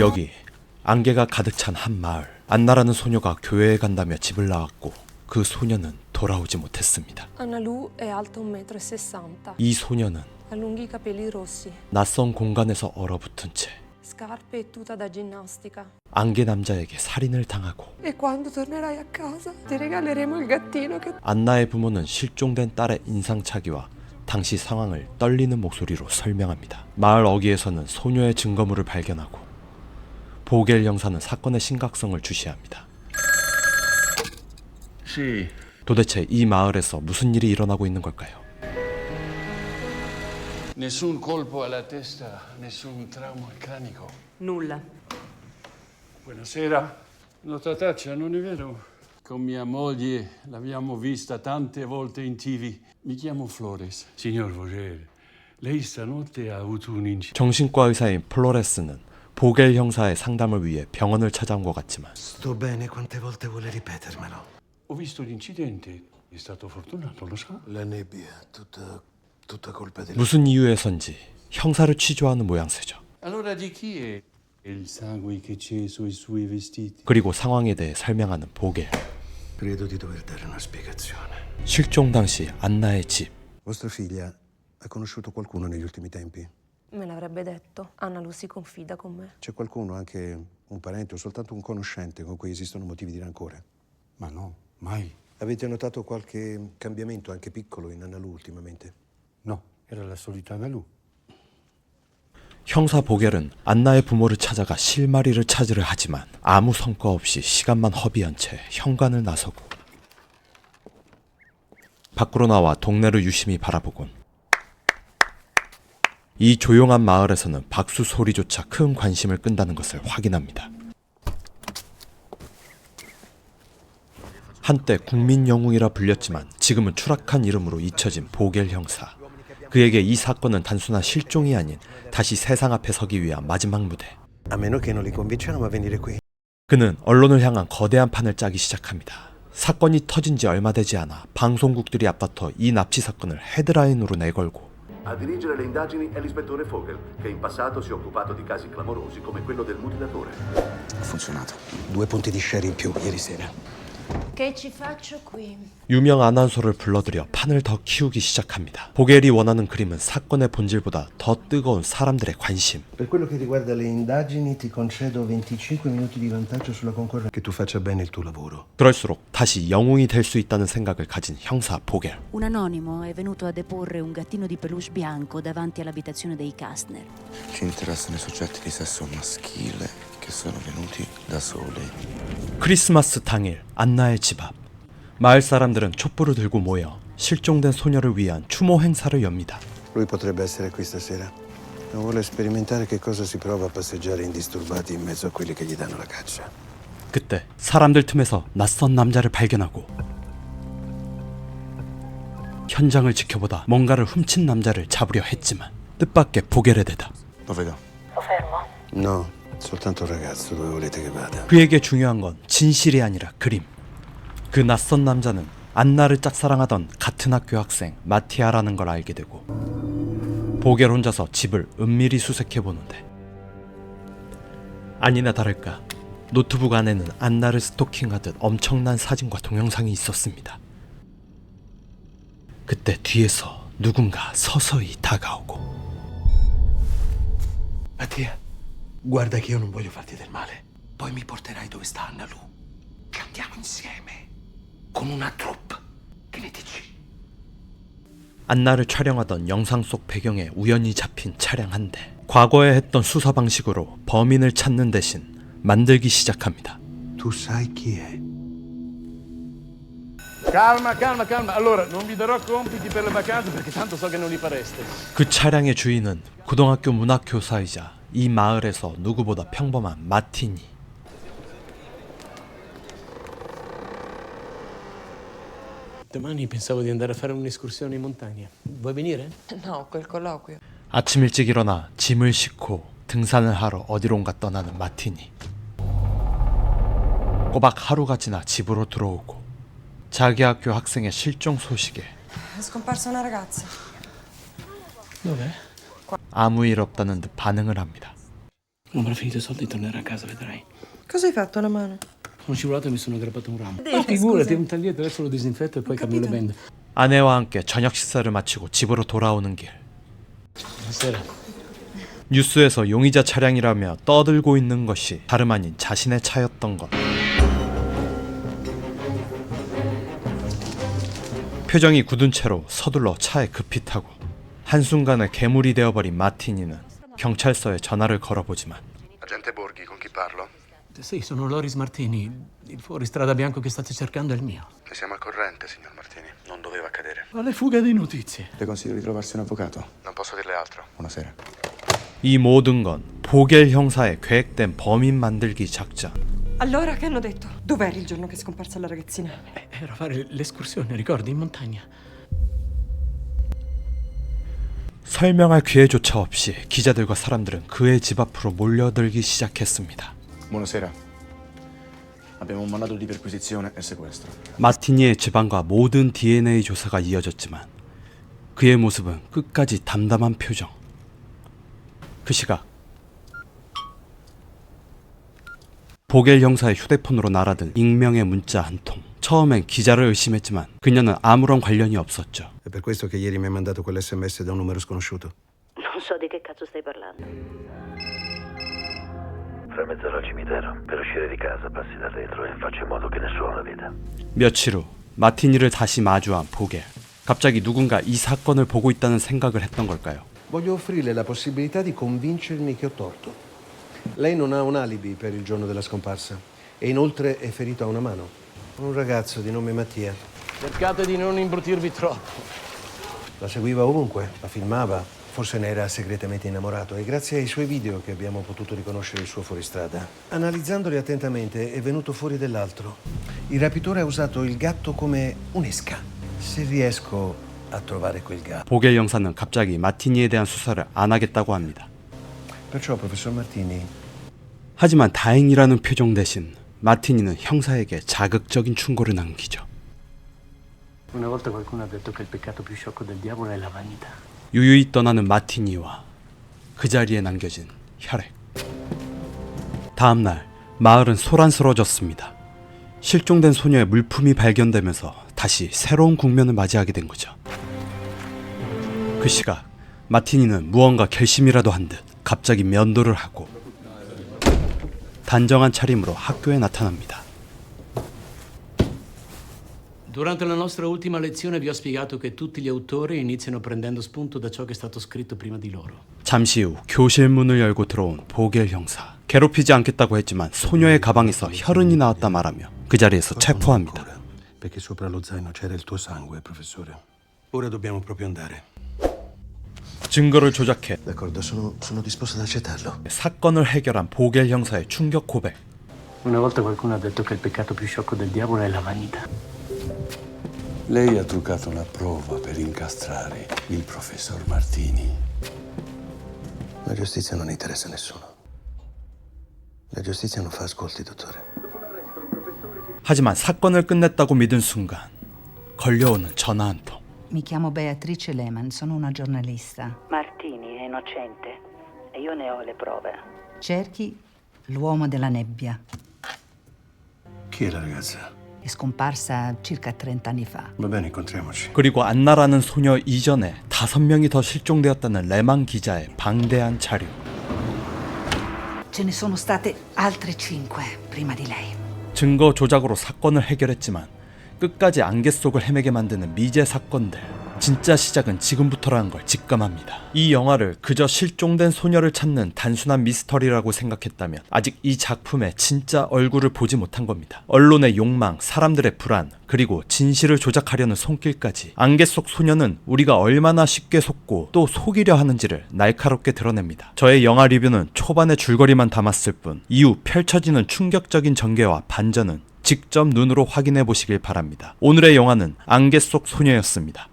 여기 안개가 가득 찬 한 마을. 안나라는 소녀가 교회에 간다며 집을 나왔고 그 소녀는 돌아오지 못했습니다. Annalou è alta 1,60 m. 이 소녀는 낯선 공간에서 얼어붙은 채 e. 안개 남자에게 살인을 당하고 E 안나의 부모는 실종된 딸의 인상착의와 당시 상황을 떨리는 목소리로 설명합니다. 마을 어귀에서는 소녀의 증거물을 발견하고 보겔 형사는 사건의 심각성을 주시합니다. Sì, 도대체 이 마을에서 무슨 일이 일어나고 있는 걸까요? nessun colpo alla testa, nessun trauma cranico. Nulla. Buonasera. Nota traccia, non è vero? Con mia moglie l'abbiamo vista tante volte in tv. Mi chiamo Flores. Signor Vogel, lei stanotte ha avuto un incidente. 정신과 의사인 플로레스는 보겔 형사의 상담을 위해 병원을 찾아온 것 같지만 Sto bene, quante volte vuole ripetermelo? Ho visto l'incidente. È stato fortunato, lo sa? La nebbia, tutta, tutta colpa del... 무슨 이유에선지 형사를 취조하는 모양새죠. Allora di chi è il sangue che c'è sui suoi vestiti? 그리고 상황에 대해 설명하는 보겔. Credo di dover dare una spiegazione. 실종 당시 안나의 집. Vostra figlia ha conosciuto qualcuno negli ultimi tempi? Me l'avrebbe detto. Annalou si confida con me. C'è qualcuno, anche un parente o soltanto un conoscente con cui esistono motivi di rancore? Ma no, mai. Avete notato qualche cambiamento, anche piccolo, in Annalù ultimamente? No, era la solita Analu. 형사 보겔은 안나의 부모를 찾아가 실마리를 찾으려 하지만 아무 성과 없이 시간만 허비한 채 현관을 나서고 밖으로 나와 동네를 유심히 바라보곤 이 조용한 마을에서는 박수 소리조차 큰 관심을 끈다는 것을 확인합니다. 한때 국민 영웅이라 불렸지만 지금은 추락한 이름으로 잊혀진 보겔 형사. 그에게 이 사건은 단순한 실종이 아닌 다시 세상 앞에 서기 위한 마지막 무대. 그는 언론을 향한 거대한 판을 짜기 시작합니다. 사건이 터진 지 얼마 되지 않아 방송국들이 앞다퉈 이 납치 사건을 헤드라인으로 내걸고 A dirigere le indagini è l'ispettore Fogel, che in passato si è occupato di casi clamorosi come quello del mutilatore. Ha funzionato. Due punti di share in più ieri sera. Che ci faccio qui? 유명 아나운서를 불러들여 판을 더 키우기 시작합니다. 보겔이 원하는 그림은 사건의 본질보다 더 뜨거운 사람들의 관심. Per quello che riguarda le indagini ti concedo 25 minuti di vantaggio sulla concorrenza. Che tu faccia bene il tuo lavoro. 그럴수록 다시 영웅이 될 수 있다는 생각을 가진 형사 보겔. Un anonimo è venuto a deporre un gattino di peluche bianco davanti all'abitazione dei Kastner. Ci interessano i soggetti di sesso maschile che sono venuti da soli. 크리스마스 당일 안나의 집 앞. 마을 사람들은 촛불을 들고 모여 실종된 소녀를 위한 추모 행사를 엽니다. Lui potrebbe essere qui stasera. Non vuole sperimentare che cosa si prova a passeggiare indisturbati in mezzo a quelli che gli danno la caccia. 그때 사람들 틈에서 낯선 남자를 발견하고 현장을 지켜보다 뭔가를 훔친 남자를 잡으려 했지만 뜻밖의 보겔의 대답. Dove va? No, soltanto un ragazzo. Dove volete che vada? 그에게 중요한 건 진실이 아니라 그림. 그 낯선 남자는 안나를 짝사랑하던 같은 학교 학생 마티아라는 걸 알게 되고 보겔 혼자서 집을 은밀히 수색해 보는데 아니나 다를까 노트북 안에는 안나를 스토킹하듯 엄청난 사진과 동영상이 있었습니다. 그때 뒤에서 누군가 서서히 다가오고 Mattia, guarda che io non voglio farti del male. Poi mi porterai dove sta Annalù. Cantiamo insieme. Con una troupe. Che ne dici? 안나를 촬영하던 영상 속 배경에 우연히 잡힌 차량 한 대. 과거에 했던 수사 방식으로 범인을 찾는 대신 만들기 시작합니다. Tu sai chi è. Calma, calma, calma. Allora, non vi darò compiti per le vacanze perché tanto so che non li fareste. 그 차량의 주인은 고등학교 문학 교사이자 이 마을에서 누구보다 평범한 마티니. Domani pensavo di andare a fare un'escursione in montagna. Vuoi venire? No, quel colloquio. 아침 일찍 일어나 짐을 싣고 등산을 하러 어디론가 떠나는 마티니. 꼬박 하루가 지나 집으로 들어오고 자기 학교 학생의 실종 소식에 È scomparsa una ragazza. Dov'è? 아무 일 없다는 듯 반응을 합니다. Non avrò finito i soldi tornerò a casa, vedrai. Cosa hai fatto alla mano? Sono scivolato e mi sono aggrappato a un ramo. Ma figurati, un taglietto, adesso lo disinfetto e poi cambio le bende. 아내와 함께 저녁 식사를 마치고 집으로 돌아오는 길. Buonasera. 뉴스에서 용의자 차량이라며 떠들고 있는 것이 다름 아닌 자신의 차였던 것. 표정이 굳은 채로 서둘러 차에 급히 타고 한순간에 괴물이 되어버린 마티니는 경찰서에 전화를 걸어보지만 Agente Borghi, con chi parlo? Sì, sono Loris Martini. Il fuoristrada bianco che state cercando è il mio. Ne siamo al corrente, signor Martini. Non doveva accadere. Quale fuga di notizie? Le consiglio di trovarsi un avvocato. Non posso dirle altro. Buonasera. 이 모든 건 보겔 형사의 계획된 범인 만들기 작전. Allora, che hanno detto? Dov'eri il giorno che è scomparsa la ragazzina? Eh, Era a fare l'escursione, ricordi, in montagna. 설명할 기회조차 없이 기자들과 사람들은 그의 집 앞으로 몰려들기 시작했습니다. Buonasera. Abbiamo un mandato di perquisizione e sequestro. 마티니의 집안과 모든 DNA 조사가 이어졌지만 그의 모습은 끝까지 담담한 표정. 그 시각 보겔 형사의 휴대폰으로 날아든 익명의 문자 한 통. 처음엔 기자를 의심했지만 그녀는 아무런 관련이 없었죠. È per questo che ieri mi ha mandato quell'SMS da un numero sconosciuto. Non so di che cazzo stai parlando. Fra mezz'ora al cimitero. Per uscire di casa passi da retro e faccio in modo che nessuno la veda. 며칠 후 마티니를 다시 마주한 보겔. 갑자기 누군가 이 사건을 보고 있다는 생각을 했던 걸까요? Voglio offrirle la possibilità di convincermi che ho torto. Lei non ha un alibi per il giorno della scomparsa e inoltre è ferito a una mano. Un ragazzo di nome Mattia. Cercate di non imbruttirvi troppo. La seguiva ovunque, la filmava, forse ne era segretamente innamorato e grazie ai suoi video che abbiamo potuto riconoscere il suo fuoristrada. Analizzandoli attentamente è venuto fuori dell'altro. Il rapitore ha usato il gatto come un'esca. Se riesco a trovare quel gatto. 보겔 형사는 갑자기 마티니에 대한 수사를 안 하겠다고 합니다. Perciò, professor Martini, 하지만 다행이라는 표정 대신 마티니는 형사에게 자극적인 충고를 남기죠. 유유히 떠나는 마티니와 그 자리에 남겨진 혈액. 다음 날 마을은 소란스러워졌습니다. 실종된 소녀의 물품이 발견되면서 다시 새로운 국면을 맞이하게 된 거죠. 그 시각 마티니는 무언가 결심이라도 한 듯 갑자기 면도를 하고 단정한 차림으로 학교에 나타납니다. Durante la nostra ultima lezione vi ho spiegato che tutti gli autori iniziano prendendo spunto da ciò che è stato scritto prima di loro. 잠시 후 교실 문을 열고 들어온 보겔 형사. 괴롭히지 않겠다고 했지만 소녀의 가방에서 혈흔이 나왔다 말하며 그 자리에서 체포합니다. perché sopra lo zaino c'era il tuo sangue, professore. Ora dobbiamo proprio andare. 증거를 조작해 D'accordo, sono, sono disposto ad accettarlo. 사건을 해결한 보겔 형사의 충격 고백. Una volta qualcuno ha detto che il peccato più sciocco del diavolo è la vanità. Lei ha truccato una prova per incastrare il professor Martini. La giustizia non interessa a nessuno. La giustizia non fa ascolti, dottore. 하지만 사건을 끝냈다고 믿은 순간 걸려오는 전화 한 통. Mi chiamo Beatrice Lehman, sono una giornalista. Martini è innocente e io ne ho le prove. Cerchi l'uomo della nebbia. Chi è la ragazza? È scomparsa circa 30 anni fa. Va bene, incontriamoci. 그리고 안나라는 소녀 이전에 다섯 명이 더 실종되었다는 레망 기자의 방대한 자료. Ce ne sono state altre 5 prima di lei. 증거 조작으로 사건을 해결했지만 끝까지 안개 속을 헤매게 만드는 미제 사건들. 진짜 시작은 지금부터라는 걸 직감합니다. 이 영화를 그저 실종된 소녀를 찾는 단순한 미스터리라고 생각했다면 아직 이 작품의 진짜 얼굴을 보지 못한 겁니다. 언론의 욕망, 사람들의 불안, 그리고 진실을 조작하려는 손길까지 안개 속 소녀는 우리가 얼마나 쉽게 속고 또 속이려 하는지를 날카롭게 드러냅니다. 저의 영화 리뷰는 초반의 줄거리만 담았을 뿐 이후 펼쳐지는 충격적인 전개와 반전은 직접 눈으로 확인해 보시길 바랍니다. 오늘의 영화는 안개 속 소녀였습니다.